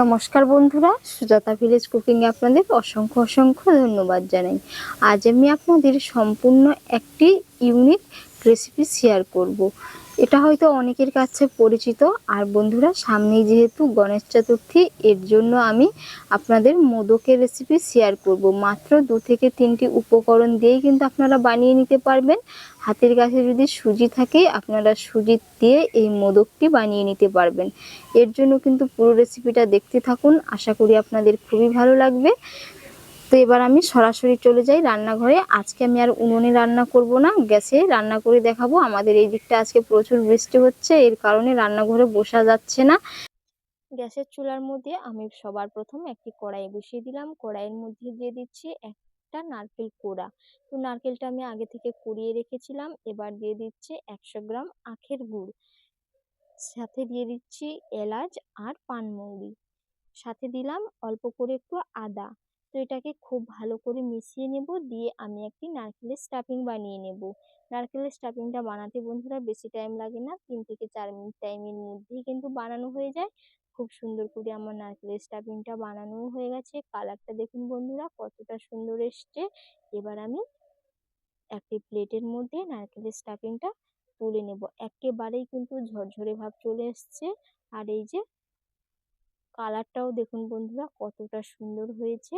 নমস্কার বন্ধুরা, সুজাতা ভিলেজ কুকিংয়ে আপনাদের অসংখ্য অসংখ্য ধন্যবাদ জানাই আজ আমি আপনাদের সম্পূর্ণ একটি ইউনিক রেসিপি শেয়ার করব। এটা হয়তো অনেকের কাছে পরিচিত। আর বন্ধুরা, সামনেই যেহেতু গণেশ চতুর্থী, এর জন্য আমি আপনাদের মোদকের রেসিপি শেয়ার করব। মাত্র দু থেকে তিনটি উপকরণ দিয়েই কিন্তু আপনারা বানিয়ে নিতে পারবেন। হাতের কাছে যদি সুজি থাকে, আপনারা সুজি দিয়ে এই মোদকটি বানিয়ে নিতে পারবেন। এর জন্য কিন্তু পুরো রেসিপিটা দেখতে থাকুন। আশা করি আপনাদের খুবই ভালো লাগবে। তো এবার আমি সরাসরি চলে যাই রান্নাঘরে। আজকে আমি আর উনুনে রান্না করব না, গ্যাসে রান্না করে দেখাবো। আমাদের এই দিকটা আজকে প্রচুর বৃষ্টি হচ্ছে, এর কারণে রান্নাঘরে বসা যাচ্ছে না। গ্যাসের চুলার মধ্যে আমি সবার প্রথম একটি কড়াই বসিয়ে দিলাম। কড়াইয়ের মধ্যে দিয়ে দিচ্ছি একটা নারকেল কোড়া। তো নারকেলটা আমি আগে থেকে কুড়িয়ে রেখেছিলাম, এবার দিয়ে দিচ্ছি একশো গ্রাম আখের গুড়। সাথে দিয়ে দিচ্ছি এলাচ আর পানমৌরি। সাথে দিলাম অল্প করে একটু আদা। তো এটাকে খুব ভালো করে মিশিয়ে নেব। দিয়ে আমি একটি নারকেলের স্টাফিং বানিয়ে নেব। নারকেলের স্টাফিংটা বানাতে বন্ধুরা বেশি টাইম লাগে না। তিন থেকে চার মিনিট টাইমের মধ্যেই কিন্তু বানানো হয়ে যায়। খুব সুন্দর করে আমার নারকেলের স্টাফিংটা বানানো হয়ে গেছে। কালারটা দেখুন বন্ধুরা, কতটা সুন্দর এসছে। এবার আমি একটি প্লেটের মধ্যে নারকেলের স্টাফিংটা তুলে নেব। একেবারেই কিন্তু ঝরঝরে ভাব চলে এসছে। আর এই যে কালারটাও দেখুন বন্ধুরা কতটা সুন্দর হয়েছে।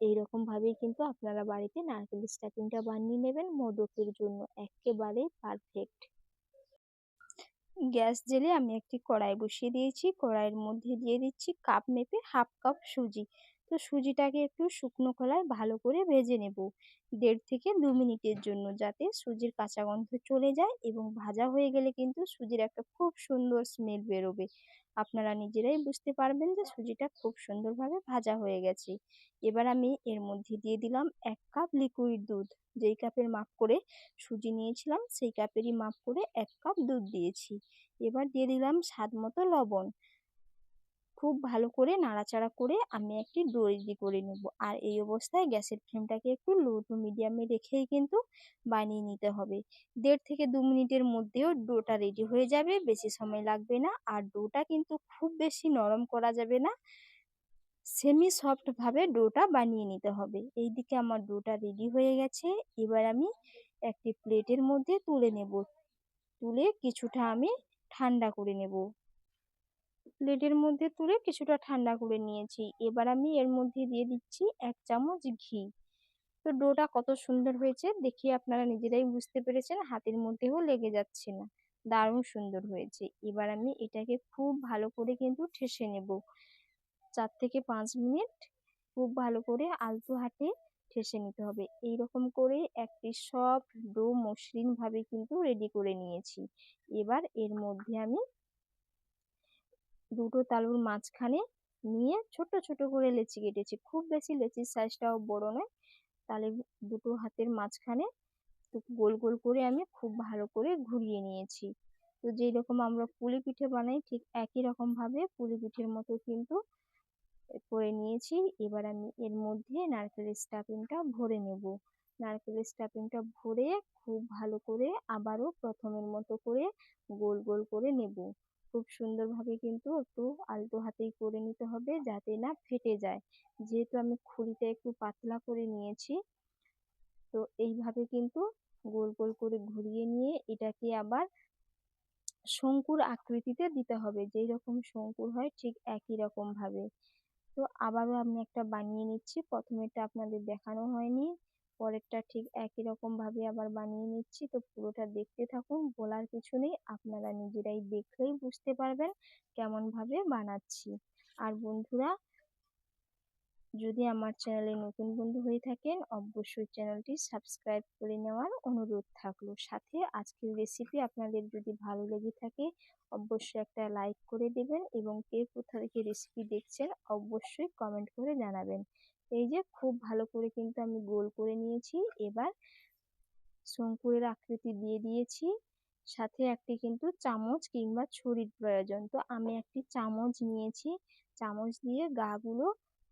এইরকম ভাবেই কিন্তু আপনারা বাড়িতে নারকেল স্টাফিংটা বানিয়ে নেবেন মোদকের জন্য। একেবারেই পারফেক্ট গ্যাস জেলে আমি একটি কড়াই বসিয়ে দিয়েছি। কড়াইয়ের মধ্যে দিয়ে দিচ্ছি কাপ মেপে হাফ কাপ সুজি। তো সুজিটাকে একটু শুকনো খোলায় ভালো করে ভেজে নেব। দেড় থেকে দু মিনিটের জন্য যাতে সুজির কাঁচা গন্ধ চলে যায় এবং ভাজা হয়ে গেলে কিন্তু সুজির একটা খুব সুন্দর স্মেল বেরোবে। আপনারা নিজেরাই বুঝতে পারবেন যে সুজিটা খুব সুন্দরভাবে ভাজা হয়ে গেছে। এবার আমি এর মধ্যে দিয়ে দিলাম এক কাপ লিকুইড দুধ। যেই কাপের মাপ করে সুজি নিয়েছিলাম, সেই কাপেরই মাপ করে এক কাপ দুধ দিয়েছি। এবার দিয়ে দিলাম স্বাদ মতো লবণ। খুব ভালো করে নাড়াচাড়া করে আমি একটি ডো রেডি করে নেব। আর এই অবস্থায় গ্যাসের ফ্লেমটাকে একটু লো টু মিডিয়ামে রেখেই কিন্তু বানিয়ে নিতে হবে। দেড় থেকে দু মিনিটের মধ্যেও ডোটা রেডি হয়ে যাবে, বেশি সময় লাগবে না। আর ডোটা কিন্তু খুব বেশি নরম করা যাবে না। সেমি সফটভাবে ডোটা বানিয়ে নিতে হবে। এই দিকে আমার ডোটা রেডি হয়ে গেছে। এবার আমি একটি প্লেটের মধ্যে তুলে নেব। তুলে কিছুটা আমি ঠান্ডা করে নেব। প্লেটের মধ্যে তুলে কিছুটা ঠান্ডা করে নিয়েছি। এবার আমি এর মধ্যে দিয়ে দিচ্ছি এক চামচ ঘি। তো ডোটা কত সুন্দর হয়েছে দেখি আপনারা নিজেরাই বুঝতে পেরেছেন, হাতের মধ্যেও লেগে যাচ্ছে না। দারুণ সুন্দর হয়েছে। এবার আমি এটাকে খুব ভালো করে কিন্তু ঠেসে নেব। চার থেকে পাঁচ মিনিট খুব ভালো করে আলতো হাতে ঠেসে নিতে হবে। এই রকম করে একটি সফট ডো মসৃণভাবে কিন্তু রেডি করে নিয়েছি। এবার এর মধ্যে আমি দুটো তালুর মাঝখানে নিয়ে ছোট ছোট করে লেচি কেটেছি। খুব বেশি লেচির সাইজটাও বড় নয়। তাহলে দুটো হাতের মাঝখানে গোল গোল করে আমি খুব ভালো করে ঘুরিয়ে নিয়েছি। তো যেই রকম আমরা পুলি পিঠে বানাই, ঠিক একই রকম ভাবে পুলি পিঠের মতো কিন্তু করে নিয়েছি। এবার আমি এর মধ্যে নারকেলের স্টাফিংটা ভরে নেব। নারকেলের স্টাফিংটা ভরে খুব ভালো করে আবারও প্রথমের মতো করে গোল গোল করে নেব। খুব সুন্দরভাবে কিন্তু একটু আলতো হাতেই করে নিতে হবে যাতে না ফেটে যায়। যেহেতু আমি খুলিটা একটু পাতলা করে নিয়েছি, তো এইভাবে কিন্তু গোল গোল করে ঘুরিয়ে নিয়ে এটাকে আবার শঙ্কুর আকৃতিতে দিতে হবে। যেই রকম শঙ্কুর হয় ঠিক একই রকম ভাবে। তো আবারও আমি একটা বানিয়ে নিচ্ছি। প্রথমেরটা আপনাদের দেখানো হয়নি। পরেরটা ঠিক একই রকম ভাবে আবার বানিয়ে নিচ্ছি। তো পুরোটা দেখতে থাকুন, বলার কিছু নেই। আপনারা নিজেরাই দেখলেই বুঝতে পারবেন কেমন ভাবে বানাচ্ছি। আর বন্ধুরা, যদি আমার চ্যানেলে নতুন বন্ধু হয়ে থাকেন, অবশ্যই চ্যানেলটি সাবস্ক্রাইব করে নেওয়ার অনুরোধ থাকল। সাথে আজকের রেসিপি আপনাদের যদি ভালো লেগে থাকে, অবশ্যই একটা লাইক করে দেবেন এবং কে কোথা থেকে রেসিপি দেখছেন, অবশ্যই কমেন্ট করে জানাবেন। এই যে খুব ভালো করে কিন্তু আমি গোল করে নিয়েছি। এবার শঙ্কুরের আকৃতি দিয়ে দিয়েছি। সাথে একটি কিন্তু চামচ কিংবা ছুরির প্রয়োজন। তো আমি একটি চামচ নিয়েছি। চামচ দিয়ে গাগুলো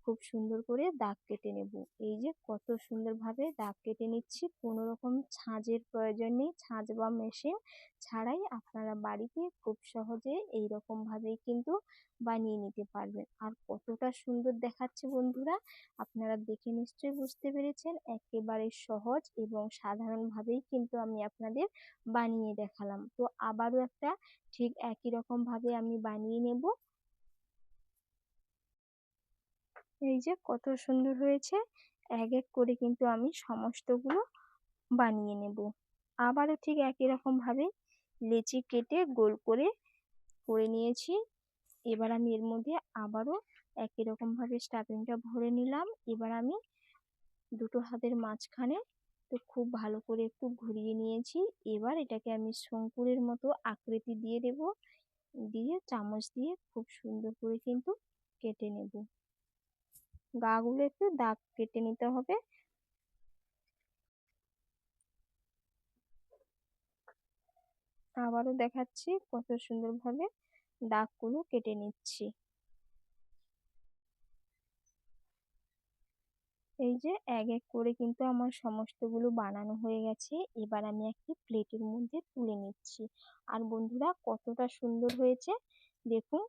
খুব সুন্দর করে দাগ কেটে নেব। এই যে কত সুন্দরভাবে দাগ কেটে নিচ্ছি, কোনো রকম ছাঁচের প্রয়োজন নেই, ছাঁচ বা মেশিন ছাড়াই আপনারা বাড়িতে খুব সহজে এই রকম ভাবেই কিন্তু বানিয়ে নিতে পারবেন। আর কতটা সুন্দর দেখাচ্ছে বন্ধুরা, আপনারা দেখে নিশ্চয়ই বুঝতে পেরেছেন। একেবারে সহজ এবং সাধারণভাবেই কিন্তু আমি আপনাদের বানিয়ে দেখালাম। তো আবারও একটা ঠিক একই রকম ভাবে আমি বানিয়ে নেব। এই যে কত সুন্দর হয়েছে। এক এক করে কিন্তু আমি সমস্তগুলো বানিয়ে নেব। আবারও ঠিক একই রকম ভাবে লেচি কেটে গোল করে করে নিয়েছি। এবার আমি এর মধ্যে আবারও একই রকম ভাবে স্টাফিংটা ভরে নিলাম। এবার আমি দুটো হাতের মাঝখানে তো খুব ভালো করে একটু ঘুরিয়ে নিয়েছি। এবার এটাকে আমি শঙ্কুরের মতো আকৃতি দিয়ে দেব। দিয়ে চামচ দিয়ে খুব সুন্দর করে কিন্তু কেটে নেব। গাগুলো একটু দাগ কেটে নিতে হবে। আবারও দেখাচ্ছি কত সুন্দরভাবে দাগগুলো কেটে নিচ্ছি। এই যে এক এক করে কিন্তু আমার সমস্তগুলো বানানো হয়ে গেছে। এবার আমি একটি প্লেটের মধ্যে তুলে নিচ্ছি। আর বন্ধুরা কতটা সুন্দর হয়েছে! দেখুন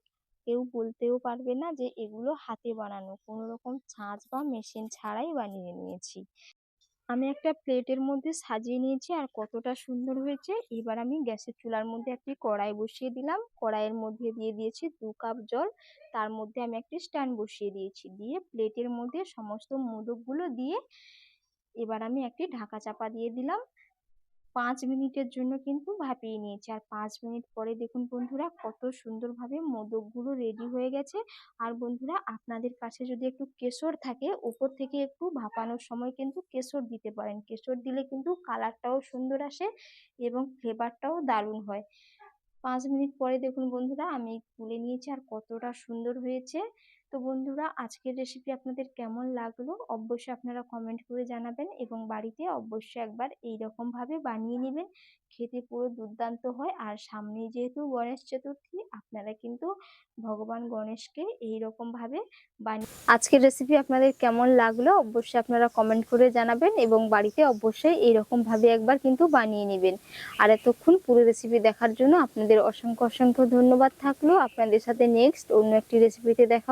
কেউ বলতেও পারবে না যে এগুলো হাতে বানানো। কোনো রকম ছাঁচ বা মেশিন ছাড়াই বানিয়ে নিয়েছি। আমি একটা প্লেটের মধ্যে সাজিয়ে নিয়েছি আর কতটা সুন্দর হয়েছে। এবার আমি গ্যাসের চুলার মধ্যে একটি কড়াই বসিয়ে দিলাম। কড়াইয়ের মধ্যে দিয়ে দিয়েছি দু কাপ জল। তার মধ্যে আমি একটি স্ট্যান্ড বসিয়ে দিয়েছি। দিয়ে প্লেটের মধ্যে সমস্ত মোদকগুলো দিয়ে এবার আমি একটি ঢাকা চাপা দিয়ে দিলাম। পাঁচ মিনিটের জন্য কিন্তু ভাপিয়ে নিয়েছি। আর পাঁচ মিনিট পরে দেখুন বন্ধুরা, কত সুন্দরভাবে মোদকগুলো রেডি হয়ে গেছে। আর বন্ধুরা, আপনাদের কাছে যদি একটু কেশর থাকে উপর থেকে একটু ভাপানোর সময় কিন্তু কেশর দিতে পারেন। কেশর দিলে কিন্তু কালারটাও সুন্দর আসে এবং ফ্লেভারটাও দারুণ হয়। পাঁচ মিনিট পরে দেখুন বন্ধুরা, আমি তুলে নিয়েছি। আর কতটা সুন্দর হয়েছে। তো বন্ধুরা, আজকের রেসিপি আপনাদের কেমন লাগল? অবশ্যই আপনারা কমেন্ট করে জানাবেন এবং বাড়িতে অবশ্যই একবার এই ভাবে বানিয়ে নেবেন। খেতে পুরো দুর্দান্ত হয়। আর সামনেই যেহেতু গণেশ চতুর্থী, আপনারা কিন্তু ভগবান গণেশকে এই ভাবে বানিয়ে আজকের রেসিপি আপনাদের কেমন লাগল? অবশ্যই আপনারা কমেন্ট করে জানাবেন এবং বাড়িতে অবশ্যই এই ভাবে একবার কিন্তু বানিয়ে নেবেন। আর এতক্ষণ পুরো রেসিপি দেখার জন্য আপনাদের অসংখ্য অসংখ্য ধন্যবাদ থাকল। আপনাদের সাথে নেক্সট অন্য একটি রেসিপিতে দেখা